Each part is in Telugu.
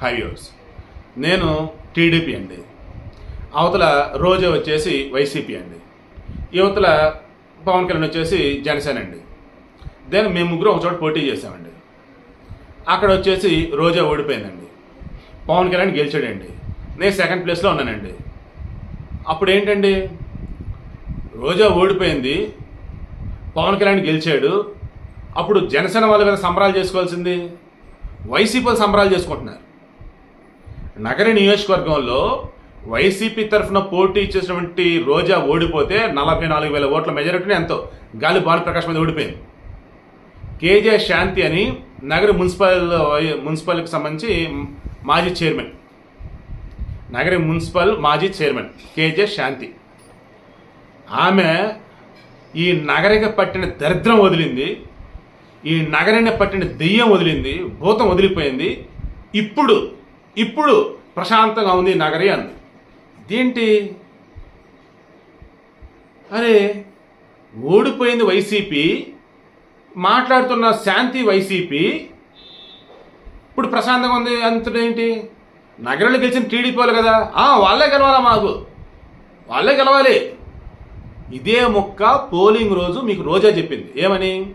ఫైవ్ ఇయర్స్ నేను టీడీపీ అండి. అవతల రోజా వచ్చేసి వైసీపీ అండి. యువతల పవన్ కళ్యాణ్ వచ్చేసి జనసేన అండి. దెన్ మేము ముగ్గురు ఒక చోట పోటీ చేసామండి అక్కడ వచ్చేసి రోజా ఓడిపోయిందండి. పవన్ కళ్యాణ్ గెలిచాడండి. నేను సెకండ్ ప్లేస్లో ఉన్నానండి. అప్పుడు ఏంటండి రోజా ఓడిపోయింది పవన్ కళ్యాణ్ గెలిచాడు అప్పుడు జనసేన వాళ్ళ మీద సంబరాలు చేసుకోవాల్సింది వైసీపీ సంబరాలు చేసుకుంటున్నారు. నగర నియోజకవర్గంలో వైసీపీ తరఫున పోటీ చేసినటువంటి రోజా ఓడిపోతే నలభై నాలుగు వేల ఓట్ల మెజారిటీని ఎంతో. గాలి భానుప్రకాష్ మీద ఓడిపోయింది. కేజే శాంతి అని నగర మున్సిపల్ మున్సిపల్కి సంబంధించి మాజీ చైర్మన్. నగర మున్సిపల్ మాజీ చైర్మన్ కేజే శాంతి. ఆమె ఈ నగరిక పట్టిన దరిద్రం వదిలింది. ఈ నగరిని పట్టిన దెయ్యం వదిలింది. భూతం వదిలిపోయింది. ఇప్పుడు ఇప్పుడు ప్రశాంతంగా ఉంది నగరి అంది. దేంటి అరే ఓడిపోయింది వైసీపీ మాట్లాడుతున్న శాంతి వైసీపీ ఇప్పుడు ప్రశాంతంగా ఉంది అంతటేంటి నగరంలో గెలిచిన టీడీపీ వాళ్ళు కదా. ఆ, వాళ్ళే గెలవాలా మాకు? వాళ్ళే గెలవాలి. ఇదే మొక్క పోలింగ్ రోజు మీకు రోజా చెప్పింది. ఏమని?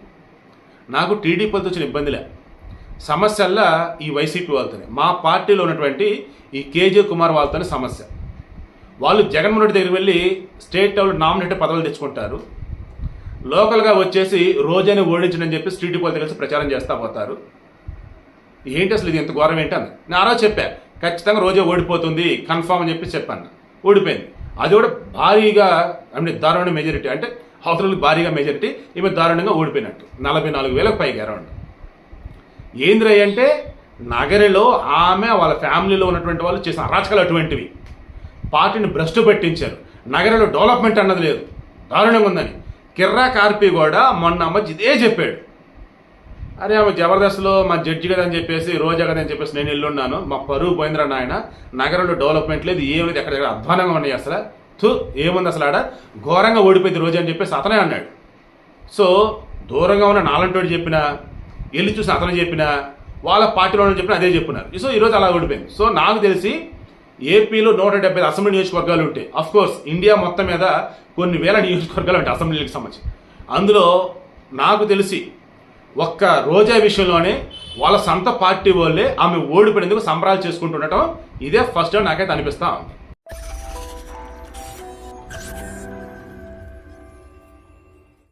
నాకు టీడీపీలతో వచ్చిన ఇబ్బందిలే సమస్యల్లా ఈ వైసీపీ వాళ్ళతోనే. మా పార్టీలో ఉన్నటువంటి ఈ కేజే కుమార్ వాళ్ళతోనే సమస్య. వాళ్ళు జగన్మోహన్ రెడ్డి దగ్గరికి వెళ్ళి స్టేట్ లెవెల్ నామినేటెడ్ పదవులు తెచ్చుకుంటారు. లోకల్గా వచ్చేసి రోజాని ఓడించడని చెప్పి స్ట్రీట్ వాళ్ళతో కలిసి ప్రచారం చేస్తూ పోతారు. ఏంటి అసలు ఇది ఎంత ఘోరం ఏంటి అని నేను ఆ చెప్పాను ఖచ్చితంగా రోజే ఓడిపోతుంది కన్ఫామ్ అని చెప్పి చెప్పాను ఓడిపోయింది. అది కూడా భారీగా అంటే దారుణ మెజారిటీ అంటే అవతలకి భారీగా మెజారిటీ ఈమె దారుణంగా ఓడిపోయినట్టు. నలభై నాలుగు వేలకు పైగా అరౌండ్. ఏంద్రయ్య అంటే నగరిలో ఆమె వాళ్ళ ఫ్యామిలీలో ఉన్నటువంటి వాళ్ళు చేసిన అరాచకాలు అటువంటివి. పార్టీని భ్రష్టు పెట్టించారు. నగరంలో డెవలప్మెంట్ అన్నది లేదు. దారుణంగా ఉందని. కిర్రా కార్పి కూడా మొన్న అమ్మ ఇదే చెప్పాడు. అరే ఆమె జబర్దస్త్లో మా జడ్జి కదా అని చెప్పేసి రోజా కదా అని చెప్పేసి నేను ఎల్లున్నాను. మా పరువు పోయిందిరా నాయన. నగరంలో డెవలప్మెంట్ లేదు ఏం లేదు ఎక్కడ అధ్వానంగా ఉన్నాయి అసలు. తు ఏముంది అసలు ఆడ? ఘోరంగా ఓడిపోయింది రోజా అని చెప్పేసి అతనే అన్నాడు. సో దూరంగా ఉన్న నాలంటోడు చెప్పిన వెళ్ళి చూసి అతను చెప్పిన వాళ్ళ పార్టీలో ఉన్న చెప్పిన అదే చెప్పినారు సో ఈరోజు అలా ఓడిపోయింది. సో నాకు తెలిసి ఏపీలో నూట డెబ్బై అసెంబ్లీ నియోజకవర్గాలు ఉంటాయి అఫ్ కోర్స్ ఇండియా మొత్తం మీద కొన్ని వేల నియోజకవర్గాలు ఉంటాయి అసెంబ్లీలకు సంబంధించి. అందులో నాకు తెలిసి ఒక్క రోజా విషయంలోనే వాళ్ళ సొంత పార్టీ వాళ్ళే ఆమె ఓడిపోయినందుకు సంబరాలు చేసుకుంటుండటం ఇదే ఫస్ట్ నాకైతే అనిపిస్తా ఉంది.